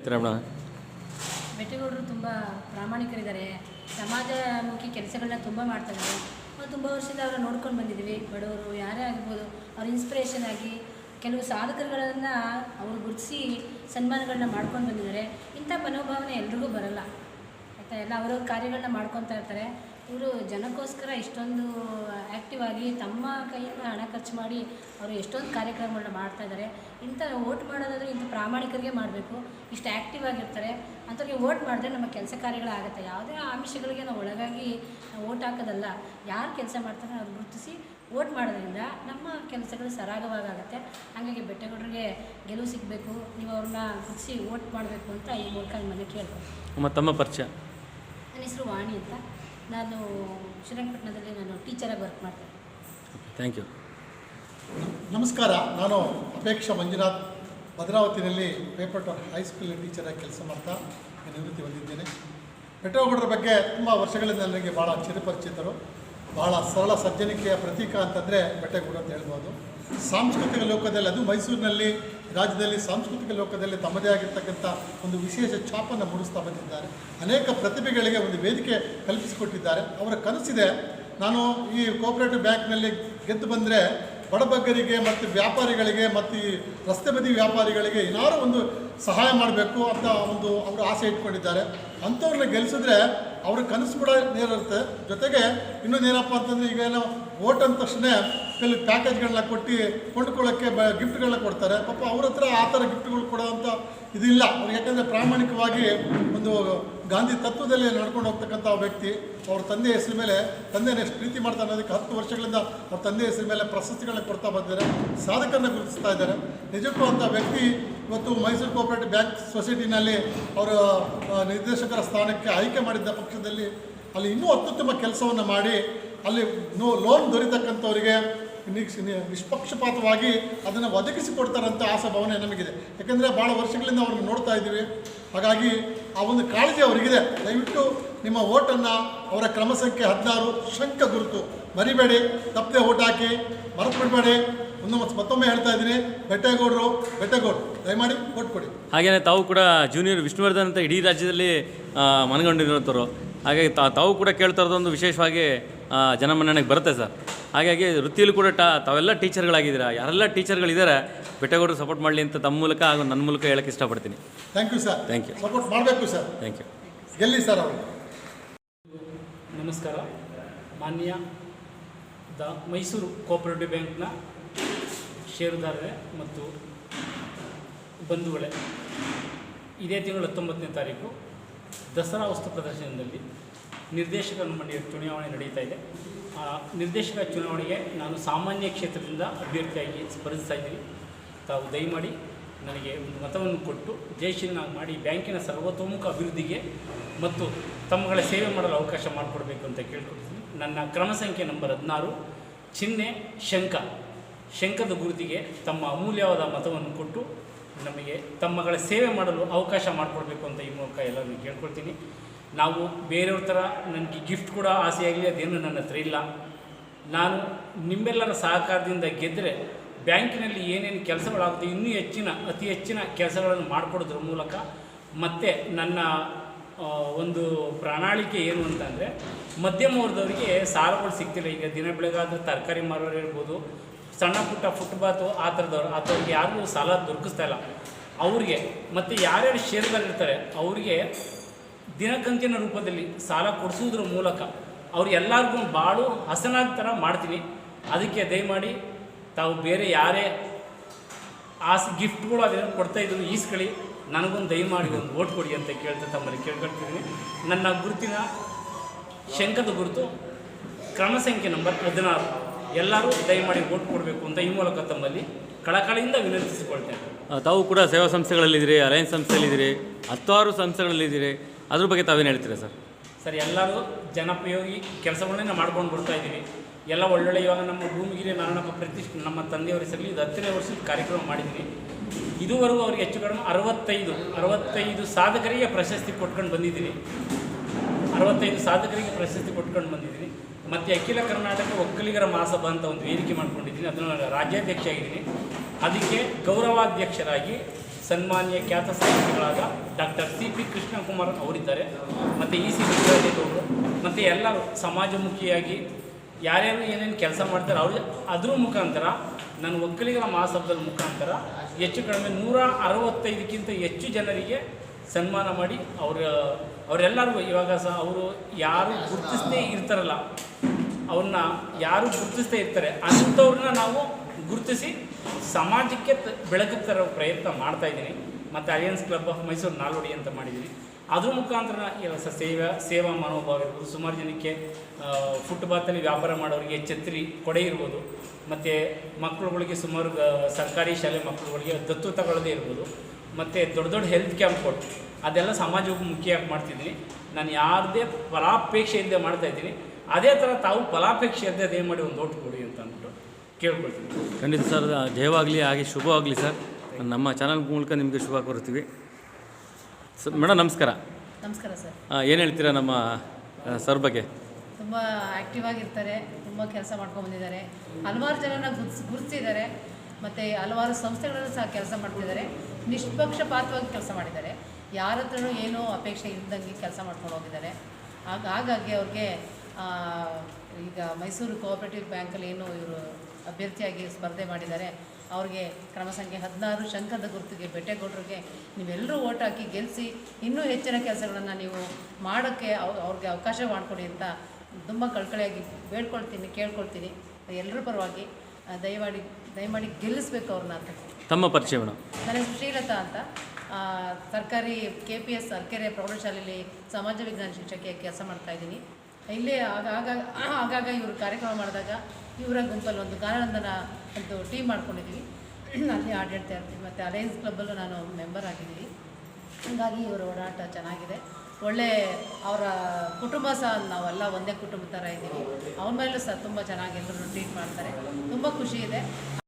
ಹೇಳ್ತೀರಾ ಬೆಟ್ಟಗೌಡರು ತುಂಬ ಪ್ರಾಮಾಣಿಕರಿದ್ದಾರೆ. ಸಮಾಜಮುಖಿ ಕೆಲಸಗಳನ್ನ ತುಂಬ ಮಾಡ್ತಾರೆ ತುಂಬ ವರ್ಷದಿಂದ ಅವ್ರನ್ನ ನೋಡ್ಕೊಂಡು ಬಂದಿದ್ದೀವಿ. ಬಡವರು ಯಾರೇ ಆಗ್ಬೋದು ಅವ್ರ ಇನ್ಸ್ಪಿರೇಷನ್ ಆಗಿ ಕೆಲವು ಸಾಧಕರುಗಳನ್ನು ಅವರು ಗುರುತಿಸಿ ಸನ್ಮಾನಗಳನ್ನ ಮಾಡ್ಕೊಂಡು ಬಂದಿದ್ದಾರೆ. ಇಂಥ ಮನೋಭಾವನೆ ಎಲ್ರಿಗೂ ಬರಲ್ಲ. ಆಯಿತಾ? ಎಲ್ಲ ಅವರವ್ರ ಕಾರ್ಯಗಳನ್ನ ಮಾಡ್ಕೊತಾ ಇರ್ತಾರೆ. ಇವರು ಜನಕ್ಕೋಸ್ಕರ ಇಷ್ಟೊಂದು ಆ್ಯಕ್ಟಿವ್ ಆಗಿ ತಮ್ಮ ಕೈಯಿಂದ ಹಣ ಖರ್ಚು ಮಾಡಿ ಅವರು ಎಷ್ಟೊಂದು ಕಾರ್ಯಕ್ರಮಗಳನ್ನ ಮಾಡ್ತಾ ಇದ್ದಾರೆ ಇಂಥ ವೋಟ್ ಮಾಡೋದಾದರೆ ಇಂಥ ಪ್ರಾಮಾಣಿಕರಿಗೆ ಮಾಡಬೇಕು. ಇಷ್ಟು ಆ್ಯಕ್ಟಿವ್ ಆಗಿರ್ತಾರೆ. ಅಂಥವ್ರಿಗೆ ವೋಟ್ ಮಾಡಿದ್ರೆ ನಮ್ಮ ಕೆಲಸ ಕಾರ್ಯಗಳಾಗುತ್ತೆ. ಯಾವುದೇ ಆಮಿಷಗಳಿಗೆ ನಾವು ಒಳಗಾಗಿ ವೋಟ್ ಹಾಕೋದಲ್ಲ. ಯಾರು ಕೆಲಸ ಮಾಡ್ತಾರೆ ಅವ್ರು ಗುರುತಿಸಿ ವೋಟ್ ಮಾಡೋದ್ರಿಂದ ನಮ್ಮ ಕೆಲಸಗಳು ಸರಾಗವಾಗುತ್ತೆ. ಹಾಗಾಗಿ ಬೆಟ್ಟಗೌಡರಿಗೆ ಗೆಲುವು ಸಿಗಬೇಕು. ನೀವು ಅವ್ರನ್ನ ಗುರುತಿಸಿ ವೋಟ್ ಮಾಡಬೇಕು ಅಂತ ಈ ಮೂಲಕ ನಿಮ್ಮನ್ನು ಕೇಳ್ಬೋದು ನಮ್ಮ ತಮ್ಮ ಪರಿಚಯ. ನನ್ನ ಹೆಸರು ವಾಣಿ ಅಂತ. ನಾನು ಶ್ರೀರಂಗಪಟ್ಟಣದಲ್ಲಿ ನಾನು ಟೀಚರಾಗಿ ವರ್ಕ್ ಮಾಡ್ತೀನಿ. ಥ್ಯಾಂಕ್ ಯು ನಮಸ್ಕಾರ ನಾನು ಅಪೇಕ್ಷಾ ಮಂಜುನಾಥ್. ಭದ್ರಾವತಿನಲ್ಲಿ ಪೇಪರ್ ಹೈಸ್ಕೂಲ್ ಟೀಚರಾಗಿ ಕೆಲಸ ಮಾಡ್ತಾ ನಿವೃತ್ತಿ ಹೊಂದಿದ್ದೇನೆ. ಪೆಟ್ರೋಗೌಡರ ಬಗ್ಗೆ ತುಂಬ ವರ್ಷಗಳಿಂದ ನನಗೆ ಭಾಳ ಚಿರಪರಿಚಿತರು. ಭಾಳ ಸರಳ ಸಜ್ಜನಿಕೆಯ ಪ್ರತೀಕ ಅಂತಂದರೆ ಬೆಟ್ಟೆಗೌಡ ಅಂತ ಹೇಳ್ಬೋದು. ಸಾಂಸ್ಕೃತಿಕ ಲೋಕದಲ್ಲಿ, ಅದು ಮೈಸೂರಿನಲ್ಲಿ, ರಾಜ್ಯದಲ್ಲಿ ಸಾಂಸ್ಕೃತಿಕ ಲೋಕದಲ್ಲಿ ತಮ್ಮದೇ ಆಗಿರ್ತಕ್ಕಂಥ ಒಂದು ವಿಶೇಷ ಛಾಪನ್ನು ಮೂಡಿಸ್ತಾ ಬಂದಿದ್ದಾರೆ. ಅನೇಕ ಪ್ರತಿಭೆಗಳಿಗೆ ಒಂದು ವೇದಿಕೆ ಕಲ್ಪಿಸಿಕೊಟ್ಟಿದ್ದಾರೆ. ಅವರ ಕನಸಿದೆ. ನಾನು ಈ ಕೋಆಪರೇಟಿವ್ ಬ್ಯಾಂಕ್ನಲ್ಲಿ ಗೆದ್ದು ಬಂದರೆ ಬಡಬಗ್ಗರಿಗೆ ಮತ್ತು ವ್ಯಾಪಾರಿಗಳಿಗೆ ಮತ್ತು ಈ ರಸ್ತೆ ಬದಿ ವ್ಯಾಪಾರಿಗಳಿಗೆ ಏನಾದ್ರು ಒಂದು ಸಹಾಯ ಮಾಡಬೇಕು ಅಂತ ಒಂದು ಅವರು ಆಸೆ ಇಟ್ಕೊಂಡಿದ್ದಾರೆ. ಅಂಥವ್ರನ್ನ ಗೆಲ್ಲಿಸಿದ್ರೆ ಅವ್ರ ಕನಸು ಕೂಡ ನೇರಿರುತ್ತೆ ಜೊತೆಗೆ ಇನ್ನೊಂದೇನಪ್ಪ ಅಂತಂದರೆ ಈಗ ಏನೋ ಓಟ್ ಅಂದ ತಕ್ಷಣ ಕೆಲವು ಪ್ಯಾಕೇಜ್ಗಳನ್ನ ಕೊಟ್ಟು ಕೊಂಡ್ಕೊಳ್ಳೋಕ್ಕೆ ಬ ಗಿಫ್ಟ್ಗಳನ್ನ ಕೊಡ್ತಾರೆ. ಪಾಪ ಅವ್ರ ಹತ್ರ ಆ ಥರ ಗಿಫ್ಟ್ಗಳು ಕೊಡೋವಂಥ ಇದಿಲ್ಲ. ಅವ್ರು ಯಾಕಂದರೆ ಪ್ರಾಮಾಣಿಕವಾಗಿ ಒಂದು ಗಾಂಧಿ ತತ್ವದಲ್ಲಿ ನಡ್ಕೊಂಡು ಹೋಗ್ತಕ್ಕಂಥ ವ್ಯಕ್ತಿ. ಅವ್ರ ತಂದೆ ಹೆಸರು ಮೇಲೆ ತಂದೆ ಎಷ್ಟು ಪ್ರೀತಿ ಮಾಡ್ತಾ ಅನ್ನೋದಕ್ಕೆ ಹತ್ತು ವರ್ಷಗಳಿಂದ ಅವ್ರ ತಂದೆ ಹೆಸರು ಮೇಲೆ ಪ್ರಶಸ್ತಿಗಳನ್ನ ಕೊಡ್ತಾ ಬಂದಿದ್ದಾರೆ. ಸಾಧಕರನ್ನ ಗುರುತಿಸ್ತಾ ಇದ್ದಾರೆ. ನಿಜಕ್ಕೂ ಅಂಥ ವ್ಯಕ್ತಿ ಇವತ್ತು ಮೈಸೂರು ಕೋಆಪರೇಟಿವ್ ಬ್ಯಾಂಕ್ ಸೊಸೈಟಿನಲ್ಲಿ ಅವರ ನಿರ್ದೇಶಕರ ಸ್ಥಾನಕ್ಕೆ ಆಯ್ಕೆ ಮಾಡಿದ್ದ ಪಕ್ಷದಲ್ಲಿ ಅಲ್ಲಿ ಇನ್ನೂ ಅತ್ಯುತ್ತಮ ಕೆಲಸವನ್ನು ಮಾಡಿ, ಅಲ್ಲಿ ನೋ, ಲೋನ್ ದೊರೀತಕ್ಕಂಥವರಿಗೆ ನಿಷ್ಪಕ್ಷಪಾತವಾಗಿ ಅದನ್ನು ಒದಗಿಸಿಕೊಡ್ತಾರಂಥ ಆಶಾಭಾವನೆ ನಮಗಿದೆ. ಯಾಕೆಂದರೆ ಭಾಳ ವರ್ಷಗಳಿಂದ ಅವ್ರನ್ನ ನೋಡ್ತಾ ಇದ್ದೀವಿ. ಹಾಗಾಗಿ ಆ ಒಂದು ಕಾಳಜಿ ಅವರಿಗಿದೆ. ದಯವಿಟ್ಟು ನಿಮ್ಮ ಓಟನ್ನು ಅವರ ಕ್ರಮ ಸಂಖ್ಯೆ ಹದಿನಾರು ಶಂಕ ಗುರುತು ಮರಿಬೇಡಿ. ತಪ್ಪದೆ ಓಟ್ ಹಾಕಿ ಮರೆತು ಬಿಡಬೇಡಿ. ಒಂದು ಮತ್ತೆ ಮತ್ತೊಮ್ಮೆ ಹೇಳ್ತಾ ಇದ್ದೀನಿ ಬೆಟ್ಟೇಗೌಡರು ಬೆಟ್ಟೇಗೌಡರು ದಯಮಾಡಿ ಓಟ್ ಕೊಡಿ. ಹಾಗೆಯೇ ತಾವು ಕೂಡ ಜೂನಿಯರ್ ವಿಷ್ಣುವರ್ಧನ್ ಅಂತ ಇಡೀ ರಾಜ್ಯದಲ್ಲಿ ಆ, ಮನಗಂಡಿರೋಂಥವ್ರು ಹಾಗಾಗಿ ತಾವು ಕೂಡ ಕೇಳ್ತಾ ಇರೋದೊಂದು ವಿಶೇಷವಾಗಿ ಜನಮನ್ನಣೆಗೆ ಬರುತ್ತೆ ಸರ್. ಹಾಗಾಗಿ ವೃತ್ತಿಯಲ್ಲೂ ಕೂಡ ಟಾ ತಾವೆಲ್ಲ ಟೀಚರ್ಗಳಾಗಿದ್ದೀರಾ? ಯಾರೆಲ್ಲ ಟೀಚರ್ಗಳಿದ್ದಾರೆ ಬೆಟ್ಟಗೌಡರು ಸಪೋರ್ಟ್ ಮಾಡಲಿ ಅಂತ ತಮ್ಮ ಮೂಲಕ ಹಾಗೂ ನನ್ನ ಮೂಲಕ ಹೇಳಕ್ಕೆ ಇಷ್ಟಪಡ್ತೀನಿ. Thank you sir. Thank you. Support ಮಾಡಬೇಕು ಸರ್. Thank you. ಎಲ್ಲಿ ಸರ್ ಅವರು. ನಮಸ್ಕಾರ. ಮಾನ್ಯ ದ ಮೈಸೂರು ಕೋಆಪರೇಟಿವ್ ಬ್ಯಾಂಕ್ನ ಷೇರುದಾರರೇ ಮತ್ತು ಬಂಧುಗಳೇ. ಇದೇ ತಿಂಗಳ ಹತ್ತೊಂಬತ್ತನೇ ತಾರೀಕು ದಸರಾ ವಸ್ತು ಪ್ರದರ್ಶನದಲ್ಲಿ ನಿರ್ದೇಶಕರ ಮಂಡಳಿಯ ಚುನಾವಣೆ ನಡೀತಾ ಇದೆ. ನಿರ್ದೇಶಕ ಚುನಾವಣೆಗೆ ನಾನು ಸಾಮಾನ್ಯ ಕ್ಷೇತ್ರದಿಂದ ಅಭ್ಯರ್ಥಿಯಾಗಿ ಸ್ಪರ್ಧಿಸ್ತಾ ಇದ್ದೀನಿ. ತಾವು ದಯಮಾಡಿ ನನಗೆ ಒಂದು ಮತವನ್ನು ಕೊಟ್ಟು ಜಯಶೀಲನಾಗಿ ಮಾಡಿ ಬ್ಯಾಂಕಿನ ಸರ್ವತೋಮುಖ ಅಭಿವೃದ್ಧಿಗೆ ಮತ್ತು ತಮ್ಮಗಳ ಸೇವೆ ಮಾಡಲು ಅವಕಾಶ ಮಾಡಿಕೊಡ್ಬೇಕು ಅಂತ ಕೇಳ್ಕೊಡ್ತೀನಿ ನನ್ನ ಕ್ರಮ ಸಂಖ್ಯೆ ನಂಬರ್ ಹದಿನಾರು ಚಿಹ್ನೆ ಶಂಕ. ಶಂಕದ ಗುರುತಿಗೆ ತಮ್ಮ ಅಮೂಲ್ಯವಾದ ಮತವನ್ನು ಕೊಟ್ಟು ನಮಗೆ ತಮ್ಮಗಳ ಸೇವೆ ಮಾಡಲು ಅವಕಾಶ ಮಾಡಿಕೊಡ್ಬೇಕು ಅಂತ ಈ ಮೂಲಕ ಎಲ್ಲರನ್ನು ಕೇಳ್ಕೊಳ್ತೀನಿ. ನಾವು ಬೇರೆಯವ್ರ ಥರ ನನಗೆ ಗಿಫ್ಟ್ ಕೂಡ ಆಸೆಯಾಗಲಿ ಅದೇನು ನನ್ನ ಹತ್ರ ಇಲ್ಲ. ನಾನು ನಿಮ್ಮೆಲ್ಲರ ಸಹಕಾರದಿಂದ ಗೆದ್ದರೆ ಬ್ಯಾಂಕಿನಲ್ಲಿ ಏನೇನು ಕೆಲಸಗಳಾಗುತ್ತೆ, ಇನ್ನೂ ಹೆಚ್ಚಿನ, ಅತಿ ಹೆಚ್ಚಿನ ಕೆಲಸಗಳನ್ನು ಮಾಡಿಕೊಡೋದ್ರ ಮೂಲಕ ಮತ್ತು ನನ್ನ ಒಂದು ಪ್ರಣಾಳಿಕೆ ಏನು ಅಂತಂದರೆ ಮಧ್ಯಮ ವರ್ಗದವರಿಗೆ ಸಾಲಗಳು ಸಿಗ್ತಿಲ್ಲ. ಈಗ ದಿನ ಬೆಳಗಾದ ತರಕಾರಿ ಮಾರೋರು ಇರ್ಬೋದು ಸಣ್ಣ ಪುಟ್ಟ ಫುಟ್ಪಾತು ಆ ಥರದವ್ರು ಆ ಯಾರಿಗೂ ಸಾಲ ದೊರಕಿಸ್ತಾ ಇಲ್ಲ. ಅವ್ರಿಗೆ ಮತ್ತು ಯಾರ್ಯಾರು ಶೇರ್ಗಳಿರ್ತಾರೆ ಅವರಿಗೆ ದಿನಕಂತಿನ ರೂಪದಲ್ಲಿ ಸಾಲ ಕೊಡಿಸುವುದ್ರ ಮೂಲಕ ಅವ್ರು ಎಲ್ಲರಿಗೂ ಬಾಳು ಹಸನಾದ ಥರ ಮಾಡ್ತೀನಿ. ಅದಕ್ಕೆ ದಯಮಾಡಿ ತಾವು ಬೇರೆ ಯಾರೇ ಆಸ್ ಗಿಫ್ಟ್ಗಳು ಅದನ್ನು ಕೊಡ್ತಾ ಇದ್ರು ಈಸ್ಕೊಳ್ಳಿ. ನನಗೊಂದು ದಯಮಾಡಿ ಒಂದು ಓಟ್ ಕೊಡಿ ಅಂತ ಕೇಳ್ತಾ ತಮ್ಮಲ್ಲಿ ಕೇಳ್ಕೊಳ್ತಿದ್ದೀನಿ. ನನ್ನ ಗುರುತಿನ ಶಂಕದ ಗುರುತು ಕ್ರಮ ಸಂಖ್ಯೆ ನಂಬರ್ ಹದಿನಾರು. ಎಲ್ಲರೂ ದಯಮಾಡಿ ಓಟ್ ಕೊಡಬೇಕು ಅಂತ ಈ ಮೂಲಕ ತಮ್ಮಲ್ಲಿ ಕಳಕಳಿಯಿಂದ ವಿನಂತಿಸಿಕೊಳ್ತೇನೆ. ತಾವು ಕೂಡ ಸೇವಾ ಸಂಸ್ಥೆಗಳಲ್ಲಿದ್ದೀರಿ ಅಲಯನ್ಸ್ ಸಂಸ್ಥೆಯಲ್ಲಿದ್ದೀರಿ ಹತ್ತಾರು ಸಂಸ್ಥೆಗಳಲ್ಲಿದ್ದೀರಿ. ಅದ್ರ ಬಗ್ಗೆ ತಾವೇನು ಹೇಳ್ತೀರಾ ಸರ್? ಸರ್, ಎಲ್ಲರೂ ಜನೋಪಯೋಗಿ ಕೆಲಸಗಳನ್ನೇ ಮಾಡ್ಕೊಂಡು ಬರ್ತಾ ಇದ್ದೀವಿ. ಎಲ್ಲ ಒಳ್ಳೊಳ್ಳೆ ಇವಾಗ ನಮ್ಮ ಭೂಮಿಗಿರಿ ನಾರಾಯಣಪ್ಪ ಪ್ರತಿಷ್ಠೆ ನಮ್ಮ ತಂದೆಯವರು ಹೆಸರಲ್ಲಿ ಇದು ಹತ್ತನೇ ವರ್ಷದ ಕಾರ್ಯಕ್ರಮ ಮಾಡಿದ್ವಿ. ಇದುವರೆಗೂ ಅವ್ರಿಗೆ ಹೆಚ್ಚು ಕಡಿಮೆ ಅರವತ್ತೈದು ಅರವತ್ತೈದು ಸಾಧಕರಿಗೆ ಪ್ರಶಸ್ತಿ ಕೊಟ್ಕೊಂಡು ಬಂದಿದ್ದೀನಿ ಅರವತ್ತೈದು ಸಾಧಕರಿಗೆ ಪ್ರಶಸ್ತಿ ಕೊಟ್ಕೊಂಡು ಬಂದಿದ್ದೀನಿ ಮತ್ತು ಅಖಿಲ ಕರ್ನಾಟಕ ಒಕ್ಕಲಿಗರ ಮಹಾಸಭಾ ಅಂತ ಒಂದು ವೇದಿಕೆ ಮಾಡ್ಕೊಂಡಿದ್ದೀನಿ. ಅದನ್ನು ನಾನು ರಾಜ್ಯಾಧ್ಯಕ್ಷ ಆಗಿದ್ದೀನಿ. ಅದಕ್ಕೆ ಗೌರವಾಧ್ಯಕ್ಷರಾಗಿ ಸನ್ಮಾನ್ಯ ಖ್ಯಾತ ಸಾಹಿತಿಗಳಾದ ಡಾಕ್ಟರ್ ಸಿ ಪಿ ಕೃಷ್ಣಕುಮಾರ್ ಅವರಿದ್ದಾರೆ. ಮತ್ತು ಇ ಸಿ ಗೌಡರು ಮತ್ತು ಎಲ್ಲರೂ ಸಮಾಜಮುಖಿಯಾಗಿ ಯಾರ್ಯಾರು ಏನೇನು ಕೆಲಸ ಮಾಡ್ತಾರೆ, ಅವ್ರ ಅದ್ರ ಮುಖಾಂತರ, ನನ್ನ ಒಕ್ಕಲಿಗರ ಮಹಾಸಭದ ಮುಖಾಂತರ ಹೆಚ್ಚು ಕಡಿಮೆ ನೂರ ಅರವತ್ತೈದಕ್ಕಿಂತ ಹೆಚ್ಚು ಜನರಿಗೆ ಸನ್ಮಾನ ಮಾಡಿ ಅವರ, ಅವರೆಲ್ಲರಿಗೂ ಇವಾಗ ಸಹ ಅವರು ಯಾರು ಗುರುತಿಸದೇ ಇರ್ತಾರಲ್ಲ, ಅವ್ರನ್ನ ಯಾರು ಗುರುತಿಸ್ತೇ ಇರ್ತಾರೆ, ಅಂಥವ್ರನ್ನ ನಾವು ಗುರುತಿಸಿ ಸಮಾಜಕ್ಕೆ ಬೆಳಕು ತರೋ ಪ್ರಯತ್ನ ಮಾಡ್ತಾ ಇದ್ದೀನಿ. ಮತ್ತು alliance club of Mysuru Nalwadi ಅಂತ ಮಾಡಿದ್ದೀನಿ. ಅದ್ರ ಮುಖಾಂತರ ಸೇವಾ ಸೇವಾ ಮನೋಭಾವ ಇರ್ಬೋದು, ಸುಮಾರು ಜನಕ್ಕೆ ಫುಟ್ಪಾತಲ್ಲಿ ವ್ಯಾಪಾರ ಮಾಡೋರಿಗೆ ಛತ್ರಿ ಕೊಡೆ ಇರ್ಬೋದು. ಮತ್ತು ಮಕ್ಕಳುಗಳಿಗೆ ಸುಮಾರು ಸರ್ಕಾರಿ ಶಾಲೆ ಮಕ್ಕಳುಗಳಿಗೆ ದತ್ತು ತಗೊಳ್ಳೋದೇ ಇರ್ಬೋದು. ಮತ್ತು ದೊಡ್ಡ ದೊಡ್ಡ ಹೆಲ್ತ್ ಕ್ಯಾಂಪ್ ಕೊಟ್ಟು ಅದೆಲ್ಲ ಸಮಾಜಕ್ಕೆ ಮುಖ್ಯವಾಗಿ ಮಾಡ್ತಿದ್ದೀನಿ. ನಾನು ಯಾರದೇ ಫಲಾಪೇಕ್ಷೆ ಇಲ್ಲದೆ ಮಾಡ್ತಾ ಇದ್ದೀನಿ. ಅದೇ ಥರ ತಾವು ಫಲಾಪೇಕ್ಷೆಯಿಂದ ಅದೇ ಮಾಡಿ ಒಂದು ಓಟ್ ಕೊಡಿ ಅಂತ ಕೇಳ್ಕೊಳ್ತೀನಿ. ಖಂಡಿತ ಸರ್ ಜಯವಾಗಲಿ ಹಾಗೆ ಶುಭವಾಗಲಿ ಸರ್. ನಮ್ಮ ಚಾನಲ್ ಮೂಲಕ ನಿಮಗೆ ಶುಭ ಕೋರುತ್ತೀವಿ. ಸರ್ ಮೇಡಮ್ ನಮಸ್ಕಾರ. ನಮಸ್ಕಾರ ಸರ್. ಏನು ಹೇಳ್ತೀರಾ ನಮ್ಮ ಸರ್ ಬಗ್ಗೆ? ತುಂಬ ಆ್ಯಕ್ಟಿವ್ ಆಗಿರ್ತಾರೆ ತುಂಬ ಕೆಲಸ ಮಾಡ್ಕೊಂಡು ಬಂದಿದ್ದಾರೆ. ಹಲವಾರು ಜನನ ಗುರ್ಸ್ ಗುರುತಿಸಿದ್ದಾರೆ ಮತ್ತು ಹಲವಾರು ಸಂಸ್ಥೆಗಳನ್ನು ಸಹ ಕೆಲಸ ಮಾಡ್ತಿದ್ದಾರೆ. ನಿಷ್ಪಕ್ಷಪಾತವಾಗಿ ಕೆಲಸ ಮಾಡಿದ್ದಾರೆ. ಯಾರ ಹತ್ರನೂ ಏನೂ ಅಪೇಕ್ಷೆ ಇಲ್ದಂಗೆ ಕೆಲಸ ಮಾಡ್ಕೊಂಡು ಹೋಗಿದ್ದಾರೆ. ಹಾಗಾಗಿ ಅವ್ರಿಗೆ ಈಗ ಮೈಸೂರು ಕೋಆಪರೇಟಿವ್ ಬ್ಯಾಂಕಲ್ಲಿ ಏನು ಇವರು ಅಭ್ಯರ್ಥಿಯಾಗಿ ಸ್ಪರ್ಧೆ ಮಾಡಿದ್ದಾರೆ. ಅವ್ರಿಗೆ ಕ್ರಮ ಸಂಖ್ಯೆ ಹದಿನಾರು ಶಂಕರದ ಗುರುತಿಗೆ ಬೆಟ್ಟೆಗೌಡರಿಗೆ ನೀವೆಲ್ಲರೂ ಓಟ್ ಹಾಕಿ ಗೆಲ್ಲಿಸಿ ಇನ್ನೂ ಹೆಚ್ಚಿನ ಕೆಲಸಗಳನ್ನು ನೀವು ಮಾಡೋಕ್ಕೆ ಅವ್ ಅವ್ರಿಗೆ ಅವಕಾಶ ಮಾಡಿಕೊಡಿ ಅಂತ ತುಂಬ ಕಳ್ಕಳಿಯಾಗಿ ಬೇಡ್ಕೊಳ್ತೀನಿ ಕೇಳ್ಕೊಳ್ತೀನಿ. ಎಲ್ಲರ ಪರವಾಗಿ ದಯಮಾಡಿ ದಯಮಾಡಿ ಗೆಲ್ಲಿಸ್ಬೇಕು ಅವ್ರನ್ನ ಅಂತ. ತಮ್ಮ ಪರಿಚಯ ನನ್ನ ಹೆಸರು ಶ್ರೀಲತಾ ಅಂತ. ಸರ್ಕಾರಿ ಕೆ ಪಿ ಎಸ್ ಅರ್ಕೆರೆ ಪ್ರೌಢಶಾಲೆಯಲ್ಲಿ ಸಮಾಜ ವಿಜ್ಞಾನ ಶಿಕ್ಷಕಿಯಾಗಿ ಕೆಲಸ ಮಾಡ್ತಾ ಇದ್ದೀನಿ. ಇಲ್ಲೇ ಆಗ ಆಗಾಗ ಆಗಾಗ ಇವರು ಕಾರ್ಯಕ್ರಮ ಮಾಡಿದಾಗ ಇವರ ಗುಂಪಲ್ಲಿ ಒಂದು ಗಾನಂದನ ಒಂದು ಟೀಮ್ ಮಾಡ್ಕೊಂಡಿದ್ದೀವಿ ಅಲ್ಲಿ ಆಡಳಿತ ಇರ್ತೀವಿ. ಮತ್ತು ಅಲಯನ್ಸ್ ಕ್ಲಬ್ಬಲ್ಲೂ ನಾನು ಮೆಂಬರ್ ಆಗಿದ್ದೀನಿ. ಹಾಗಾಗಿ ಇವರ ಓಡಾಟ ಚೆನ್ನಾಗಿದೆ. ಒಳ್ಳೆ ಅವರ ಕುಟುಂಬ ಸಹ ನಾವೆಲ್ಲ ಒಂದೇ ಕುಟುಂಬ ಥರ ಇದ್ದೀವಿ. ಅವ್ರ ಮೇಲೂ ಸಹ ತುಂಬ ಚೆನ್ನಾಗಿ ಎಲ್ಲರೂ ಟ್ರೀಟ್ ಮಾಡ್ತಾರೆ. ತುಂಬ ಖುಷಿ ಇದೆ.